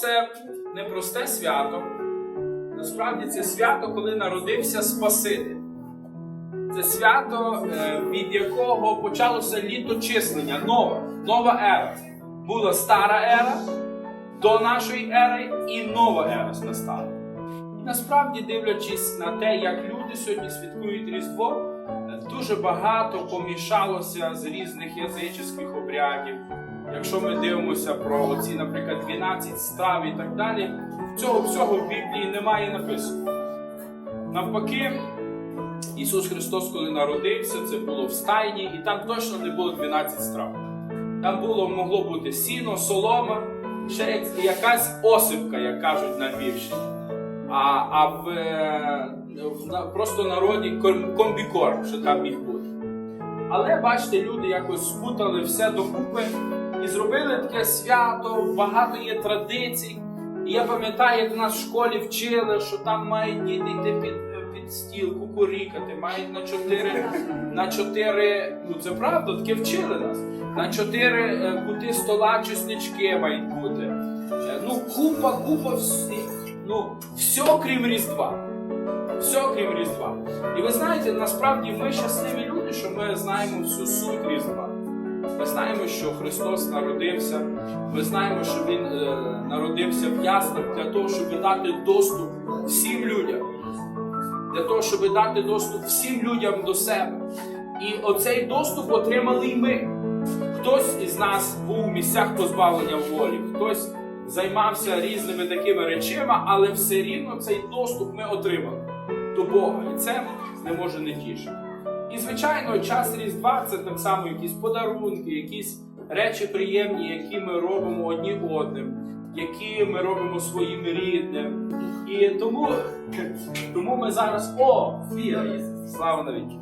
це непросте свято. Насправді це свято, коли народився Спаситель. Це свято, е, від якого почалося літочислення, нова, нова ера. Була стара ера до нашої ери, і нова ера настала. І насправді, дивлячись на те, як люди сьогодні святкують Різдво, е, дуже багато помішалося з різних язичних обрядів. Якщо ми дивимося про оці, наприклад, 12 страв і так далі, цього всього в Біблії немає написано. Навпаки, Ісус Христос, коли народився, це було в стайні, і там точно не було 12 страв. Там було, могло бути сіно, солома, ще якась осипка, як кажуть на Львівщині. А, а в, е, в просто народі ком- комбікорм, що там міг бути. Але бачите, люди якось спутали все докупи зробили таке свято, багато є традицій. І я пам'ятаю, як нас в школі вчили, що там мають діти йти під, під стіл, кукурікати, мають на чотири, на чотири, ну це правда, таке вчили нас. На чотири е, кути стола чеснички мають бути. Е, Ну, купа, купа ну, все крім Різдва. Все крім Різдва. І ви знаєте, насправді ми щасливі люди, що ми знаємо всю суть Різдва. Ми знаємо, що Христос народився. Ми знаємо, що Він е, народився в яслах для того, щоб дати доступ всім людям. Для того, щоб дати доступ всім людям до себе. І оцей доступ отримали й ми. Хтось із нас був у місцях позбавлення волі, хтось займався різними такими речами, але все рівно цей доступ ми отримали до Бога. І це не може не тішити. І, звичайно, час Різдва це так само якісь подарунки, якісь речі приємні, які ми робимо одні одним, які ми робимо своїм рідним. І тому, тому ми зараз. О, віра! Слава навіки!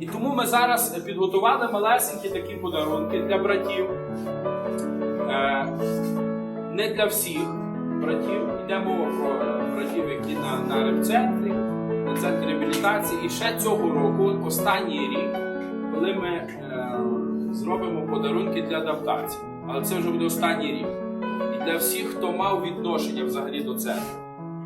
І тому ми зараз підготували малесенькі такі подарунки для братів. Е, не для всіх братів. Йде мова про братів, які на, на репцентрі, на центрі реабілітації. І ще цього року, останній рік, коли ми е, зробимо подарунки для адаптації. Але це вже буде останній рік. І для всіх, хто мав відношення взагалі до церкви.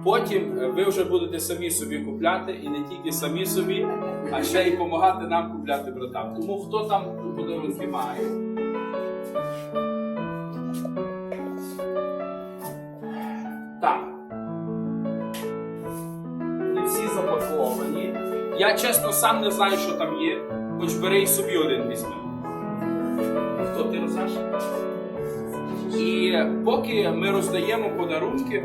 Потім е, ви вже будете самі собі купляти, і не тільки самі собі, а ще й допомагати нам купляти братам. Тому хто там подарунки має. Я чесно сам не знаю, що там є. Хоч бери і собі один візьми. Хто ти роздаш? І поки ми роздаємо подарунки,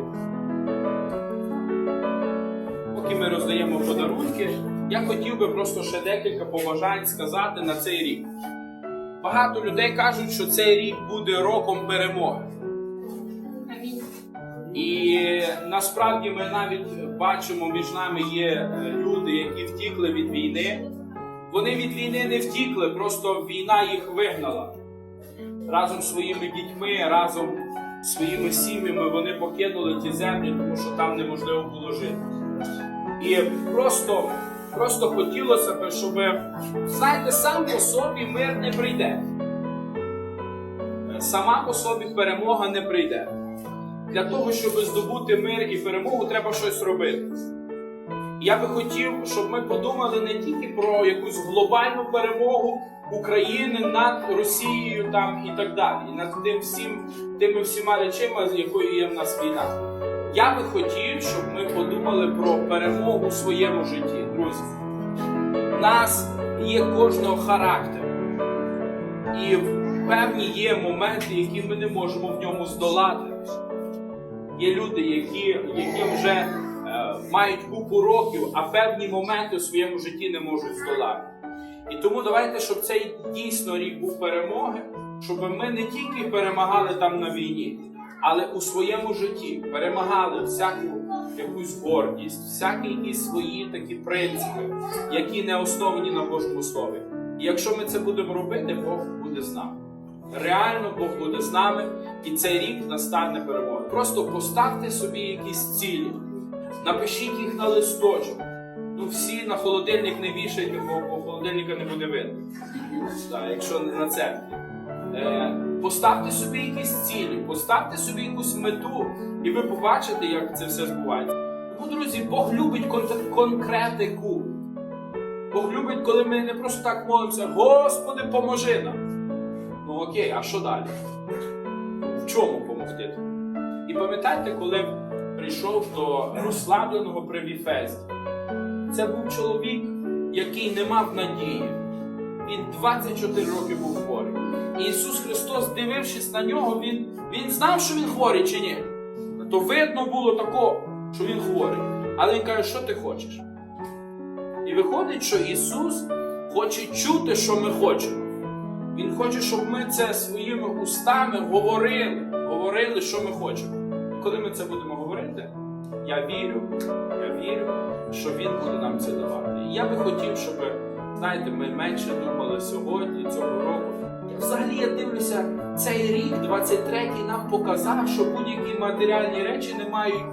поки ми роздаємо подарунки, я хотів би просто ще декілька побажань сказати на цей рік. Багато людей кажуть, що цей рік буде роком перемоги. І насправді ми навіть бачимо, між нами є е, люди, які втікли від війни. Вони від війни не втікли, просто війна їх вигнала. Разом з своїми дітьми, разом з своїми сім'ями вони покинули ті землі, тому що там неможливо було жити. І просто, просто хотілося б, щоб, знаєте, сам по собі мир не прийде. Сама по собі перемога не прийде. Для того, щоб здобути мир і перемогу, треба щось робити. Я би хотів, щоб ми подумали не тільки про якусь глобальну перемогу України над Росією там і так далі, і над тим всім, тими всіма речами, з якою є в нас війна. Я би хотів, щоб ми подумали про перемогу в своєму житті, друзі. У нас є кожного характер. І певні є моменти, які ми не можемо в ньому здолати. Є люди, які, які вже мають купу років, а певні моменти у своєму житті не можуть здолати. І тому давайте, щоб цей дійсно рік був перемоги, щоб ми не тільки перемагали там на війні, але у своєму житті перемагали всяку якусь гордість, всякі якісь свої такі принципи, які не основані на Божому Слові. І якщо ми це будемо робити, Бог буде з нами. Реально Бог буде з нами, і цей рік настане перемога. Просто поставте собі якісь цілі, напишіть їх на листочок. Ну, всі на холодильник не вішайте, бо, холодильника не буде видно. Так, якщо не на церкві. Е, поставте собі якісь цілі, поставте собі якусь мету, і ви побачите, як це все збувається. Тому, друзі, Бог любить кон- конкретику. Бог любить, коли ми не просто так молимося, Господи, поможи нам. Ну окей, а що далі? В чому допомогти? І пам'ятаєте, коли прийшов до розслабленого при Це був чоловік, який не мав надії. Він 24 роки був хворий. І Ісус Христос, дивившись на нього, Він, він знав, що він хворий чи ні. То видно було тако, що він хворий. Але Він каже, що ти хочеш? І виходить, що Ісус хоче чути, що ми хочемо. Він хоче, щоб ми це своїми устами говорили, говорили, що ми хочемо. Коли ми це будемо я вірю, я вірю, що Він буде нам це давати. І я би хотів, щоб, знаєте, ми менше думали сьогодні, цього року. Взагалі я дивлюся, цей рік, 23-й, нам показав, що будь-які матеріальні речі не мають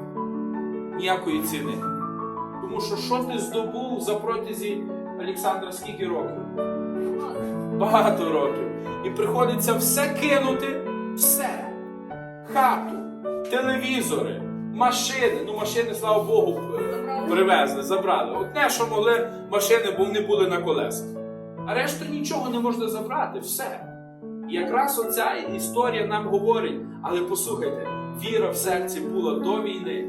ніякої ціни. Тому що що ти здобув за протязі Олександра скільки років? Багато років. І приходиться все кинути, все. Хату, телевізори, машини. Ну, машини, слава Богу, привезли, забрали. Одне, що могли машини, бо вони були на колесах. А решту нічого не можна забрати, все. І якраз оця історія нам говорить, але послухайте, віра в серці була до війни,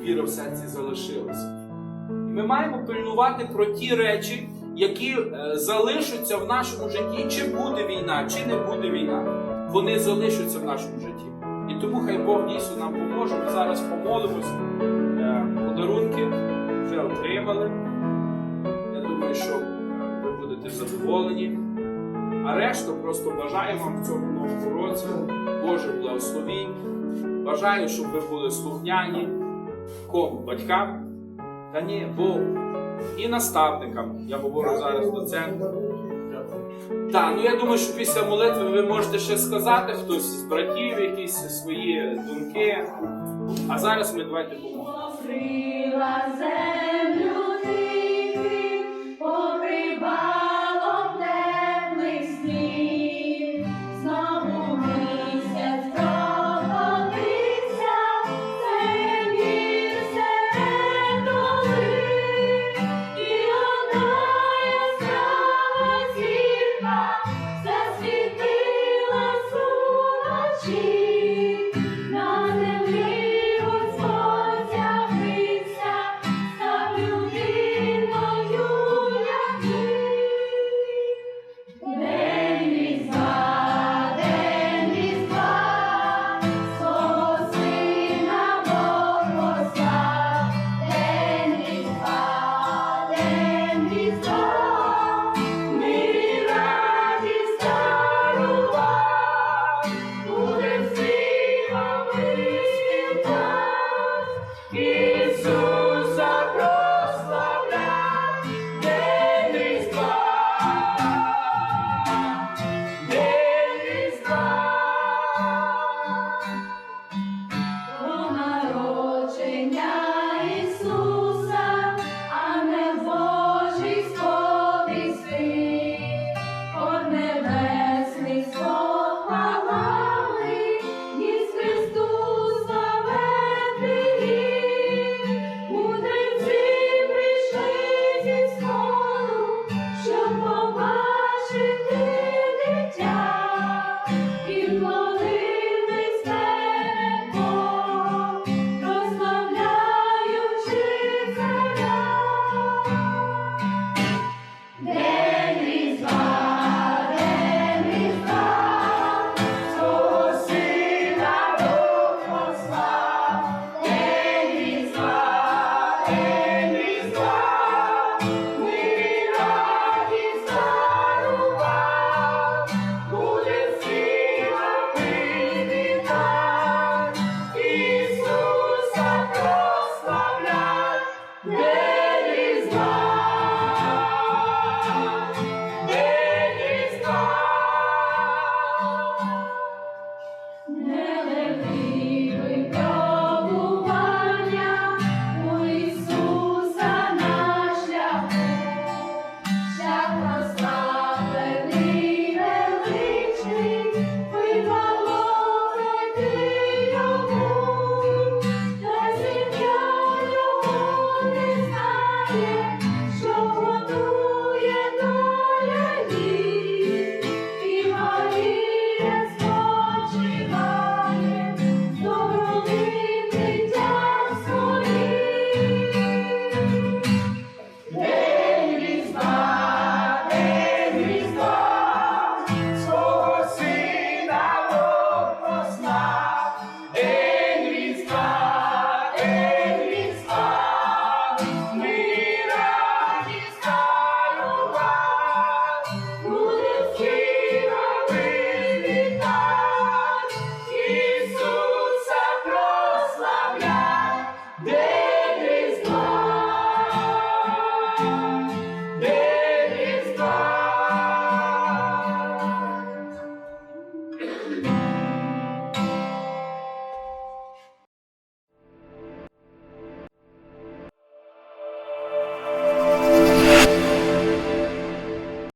і віра в серці залишилася. І ми маємо пильнувати про ті речі, які е, залишаться в нашому житті, чи буде війна, чи не буде війна. Вони залишаться в нашому житті. І тому хай Бог дійсно нам поможе. Ми зараз помолимось. Е, Подарунки вже отримали. Я думаю, що е, ви будете задоволені. А решту просто бажаю вам в цьому новому році Божих благословінь. Бажаю, щоб ви були слухняні кому? Батькам? Та ні, Богу. І наставникам. Я говорю зараз до центру. Так, ну я думаю, що після молитви ви можете ще сказати хтось з братів, якісь свої думки. А зараз ми давайте помогли.